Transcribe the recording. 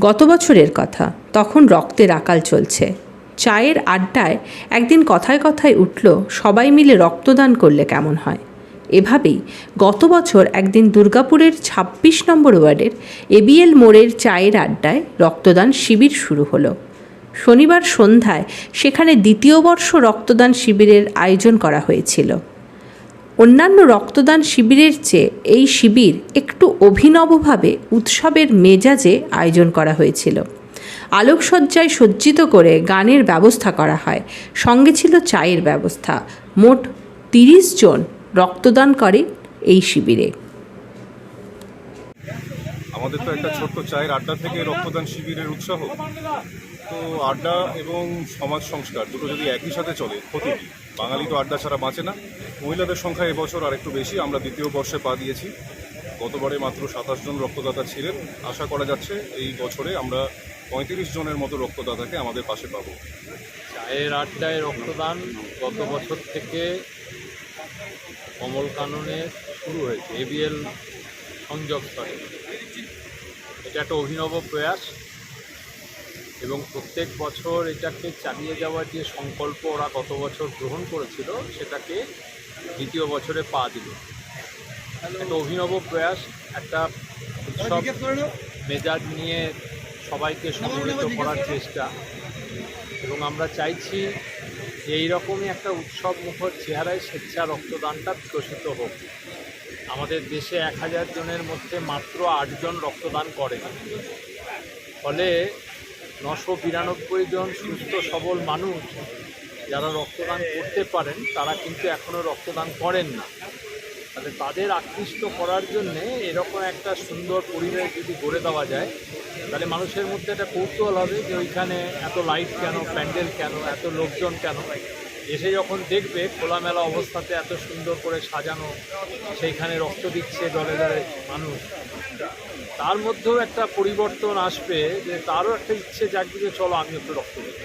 গত বছরের কথা। তখন রক্তের আকাল চলছে। চায়ের আড্ডায় একদিন কথায় কথায় উঠল, সবাই মিলে রক্তদান করলে কেমন হয়? এভাবেই গত বছর একদিন দুর্গাপুরের ২৬ নম্বর ওয়ার্ডের এবিএল মোড়ের চায়ের আড্ডায় রক্তদান শিবির শুরু হলো। শনিবার সন্ধ্যায় সেখানে দ্বিতীয় বর্ষ রক্তদান শিবিরের আয়োজন করা হয়েছিল। অন্যান্য রক্তদান শিবিরের চেয়ে এই শিবির একটু অভিনবভাবে উৎসবের মেজাজে আয়োজন করা হয়েছিল। আলোকসজ্জায় সজ্জিত করে গানের ব্যবস্থা করা হয়। সঙ্গে ছিল চায়ের ব্যবস্থা। মোট তিরিশ জন রক্তদান করে এই শিবিরে। আমাদের তো একটা ছোট্ট চায়ের আড্ডা থেকে রক্তদান শিবিরের উৎসাহ। তো আড্ডা এবং সমাজ সংস্কার দুটো যদি একই সাথে চলে, ক্ষতি বাঙালি তো আড্ডা ছাড়া বাঁচে না। মহিলাদের সংখ্যা এবছর আরেকটু বেশি, আমরা দ্বিতীয় বর্ষে পা দিয়েছি। গতবারে মাত্র সাতাশ জন রক্তদাতা ছিলেন। আশা করা যাচ্ছে এই বছরে আমরা পঁয়ত্রিশ জনের মতো রক্তদাতাকে আমাদের পাশে পাবো। চায়ের আড্ডায় রক্তদান গত বছর থেকে কমল কাননে শুরু হয়েছে এবিএল সংযোগ স্তরে। এটা একটা অভিনব প্রয়াস। এবং প্রত্যেক বছর এটাকে চালিয়ে যাওয়ার যে সংকল্প ওরা গত বছর গ্রহণ করেছিল সেটাকে দ্বিতীয় বছরে পা দিল। একটা অভিনব প্রয়াস একটা উৎসব মেজাজ নিয়ে সবাইকে সম্মিলিত করার চেষ্টা। এবং আমরা চাইছি যে এইরকমই একটা উৎসব মুখর চেহারায় স্বেচ্ছা রক্তদানটা বিকশিত হোক। আমাদের দেশে এক হাজার জনের মধ্যে মাত্র আটজন রক্তদান করে। ফলে নশো বিরানব্বই জন সুস্থ, সবল মানুষ যারা রক্তদান করতে পারেন, তারা কিন্তু এখনও রক্তদান করেন না। তাহলে তাদের আকৃষ্ট করার জন্যে এরকম একটা সুন্দর পরিবেশ যদি গড়ে দেওয়া যায়, তাহলে মানুষের মধ্যে একটা কৌতূহল হবে যে ওইখানে এত লাইট কেন, প্যান্ডেল কেন, এত লোকজন কেন? এসে যখন দেখবে খোলামেলা অবস্থাতে এত সুন্দর করে সাজানো, সেইখানে রক্ত দিচ্ছে দলে দলে মানুষ। তার মধ্যেও একটা পরিবর্তন আসবে যে তারও একটা ইচ্ছে জাগবে যে চলো আমি একটু রক্ত দিই